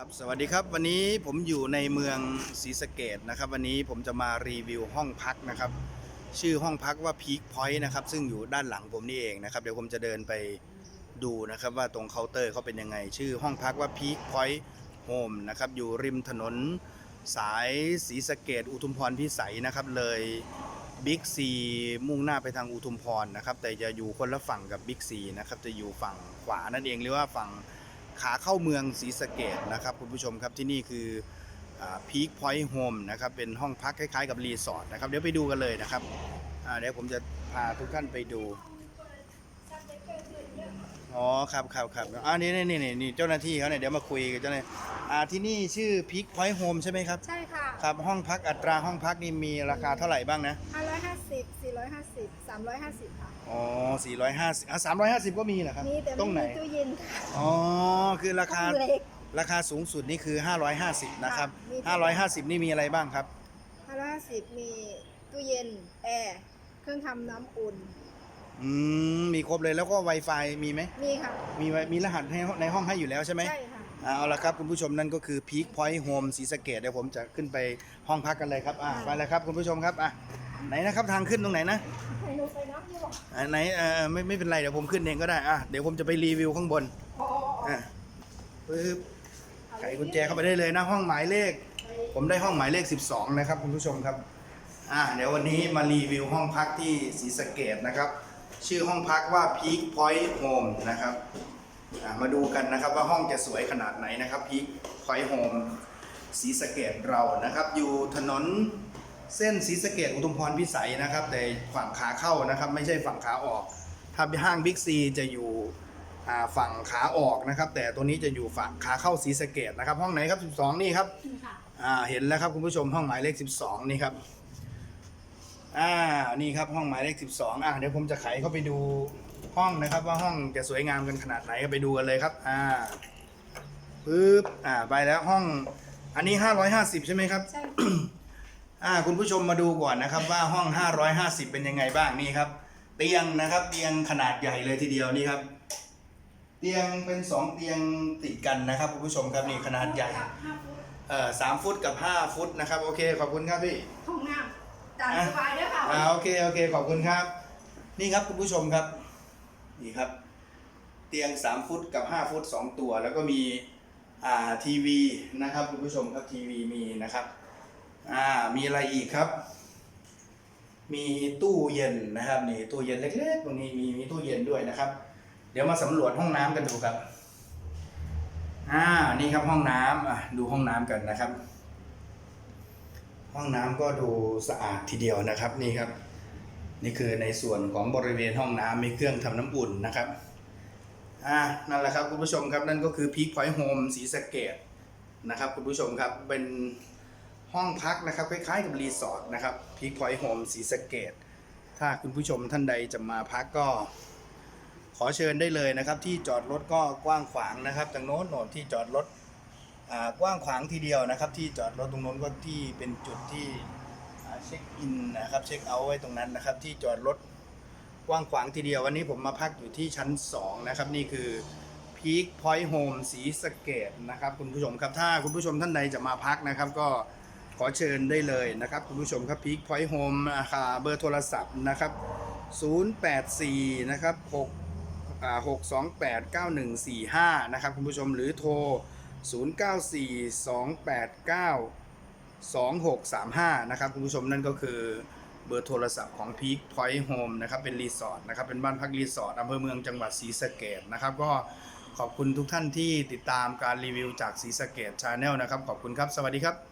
ครับสวัสดีครับวันนี้ผมอยู่ในเมืองศรีสะเกดนะครับ วันนี้ผมจะมารีวิวห้องพักนะครับ ชื่อห้องพักว่า Peak Point นะครับซึ่งอยู่ด้านหลังผมนี่เองนะครับเดี๋ยวผมจะเดินไปดูนะครับว่าตรงเคาน์เตอร์เขาเป็นยังไง ชื่อห้องพักว่า Peak Point Home นะครับอยู่ริมถนนสายศรีสะเกดอุทุมพรพิสัยนะครับเลยบิ๊กซีมุ่งหน้าไปทางอุทุมพรนะครับแต่จะอยู่คนละฝั่งกับบิ๊กซีนะครับจะอยู่ฝั่งขวานั่นเองหรือว่าฝั่ง ขาเข้าเมืองศรีสะเกดนะครับคุณผู้ชมครับที่นี่คือพีคพอยต์โฮมนะครับเป็นห้องพักคล้ายๆกับรีสอร์ทนะครับเดี๋ยวไปดูกันเลยนะครับเดี๋ยวผมจะพาทุกท่านไปดูอ๋อครับครับครับอ่านี่นี่นี่นี่เจ้าหน้าที่เขาเนี่ยเดี๋ยวมาคุยกับเจ้าหน้าที่ อ่าที่นี่ชื่อพีคพอยต์โฮมใช่ไหมครับ ใช่ค่ะครับห้องพักอัตราห้องพักนี่มีราคาเท่าไหร่บ้างนะ550 450 350 ค่ะ อ๋อ450อะ350 ก็มีเหรอครับมีแต่ตรงไหนไม่มีตู้เย็นค่ะ อ๋อคือราคาห้องเล็กราคาสูงสุดนี่คือ 550นะครับค่ะมี 550 นี่มีอะไรบ้างครับ 550 มีตู้เย็น แอร์ เครื่องทำน้ำอุ่น อืมมีครบเลยแล้วก็ Wi-Fi มีไหมมีค่ะ มีไว้มีรหัสให้ในห้องให้อยู่แล้วใช่ไหมใช่ค่ะอ่า เอาละครับคุณผู้ชมนั่นก็คือ Peak Point Home ศรีสะเกดเดี๋ยวผมจะขึ้นไปห้องพักกันเลยครับอ่าไปเลยครับคุณผู้ชมครับอะไหนนะครับทางขึ้นตรงไหนนะให้หนูไปนับยี่บอกอ่าไหนเอ่อไม่ไม่เป็นไรเดี๋ยวผมขึ้นเองก็ได้อะเดี๋ยวผมจะไปรีวิวข้างบนอ๋ออะปึ๊บไขกุญแจเข้าไปได้เลยนะห้องหมายเลข ผมได้ห้องหมายเลข 12 นะครับคุณผู้ชมครับอ่าเดี๋ยววันนี้มารีวิวห้องพักที่ศรีสะเกดนะครับ ชื่อห้องพักว่า Peak Point Home นะครับอ่า มาดูกันนะครับว่าห้องจะสวยขนาดไหนนะครับ Peak Point Home ศรีสะเกดเรานะครับ อยู่ถนนเส้นศรีสะเกดอุทุมพรพิสัยนะครับ แต่ฝั่งขาเข้านะครับไม่ใช่ฝั่งขาออก ถ้าห้างบิ๊กซีจะอยู่อ่าฝั่งขาออกนะครับ แต่ตัวนี้จะอยู่ฝั่งขาเข้าศรีสะเกดนะครับ ห้องไหนครับ 12 นี่ครับค่ะอ่าเห็นแล้วครับคุณผู้ชมห้องหมายเลข 12 นี่ครับ อ่านี่ครับห้องหมายเลข12อ่าเดี๋ยวผมจะไขเข้าไปดูห้องนะครับ ว่าห้องจะสวยงามกันขนาดไหนก็ไปดูกันเลยครับอ่าปึ๊บอ่าไปแล้วห้องอันนี้ 550 ใช่ไหมครับใช่อ่าคุณผู้ชมมาดูก่อนนะครับ ว่าห้อง 550 เป็นยังไงบ้างนี่ครับ เตียงนะครับ เตียงขนาดใหญ่เลยทีเดียวนี่ครับ เตียงเป็นสองเตียงติดกันนะครับคุณผู้ชมครับนี่ขนาดใหญ่ห้าฟุตเอ่อสามฟุตกับห้าฟุตนะครับ โอเคขอบคุณครับพี่ห้องน้ำ ตามสบายด้วยค่ะอ่าโอเคโอเคขอบคุณครับ นี่ครับคุณผู้ชมครับ นี่ครับ เตียง 3 ฟุตกับ 5 ฟุต 2 ตัว แล้วก็มีอ่าทีวีนะครับคุณผู้ชมครับทีวีมีนะครับอ่ามีอะไรอีกครับ มีตู้เย็นนะครับนี่ตู้เย็นเล็กๆตรงนี้มีมีตู้เย็นด้วยนะครับ เดี๋ยวมาสำรวจห้องน้ำกันดูครับอ่านี่ครับห้องน้ำอะดูห้องน้ำกันนะครับ ห้องน้ำก็ดูสะอาดทีเดียวนะครับนี่ครับ นี่คือในส่วนของบริเวณห้องน้ำมีเครื่องทำน้ำอุ่นนะครับอ่านั่นแหละครับคุณผู้ชมครับนั่นก็คือพีคพอยต์โฮมศรีสเกดนะครับคุณผู้ชมครับเป็นห้องพักนะครับคล้ายๆกับรีสอร์ทนะครับพีคพอยต์โฮมศรีสเกดถ้าคุณผู้ชมท่านใดจะมาพักก็ ขอเชิญได้เลยนะครับ ที่จอดรถก็กว้างขวางนะครับจากโน้นโน่นที่จอดรถ กว้างขวางทีเดียวนะครับ ที่จอดรถตรงนู้นก็ที่เป็นจุดที่เช็คอินนะครับเช็คเอาท์ไว้ตรงนั้นนะครับ ที่จอดรถกว้างขวางทีเดียววันนี้ผมมาพักอยู่ที่ชั้น 2 นะครับ นี่คือ Peak Point Home สีสเกดนะครับ คุณผู้ชมครับถ้าคุณผู้ชมท่านใดจะมาพักนะครับ ก็ขอเชิญได้เลยนะครับ คุณผู้ชมครับ Peak Point Home ราคาเบอร์โทรศัพท์นะครับ 084 นะครับ6อ่า6289145 นะครับ คุณผู้ชมหรือโทร 0942892635 นะครับคุณผู้ชมนั่นก็คือเบอร์โทรศัพท์ของ Peak Point Home นะครับเป็นรีสอร์ทนะครับเป็นบ้านพักรีสอร์ทอำเภอเมืองจังหวัดศรีสะเกดนะครับก็ขอบคุณทุกท่านที่ติดตามการรีวิวจากศรีสะเกดชาแนลนะครับ ขอบคุณครับ สวัสดีครับ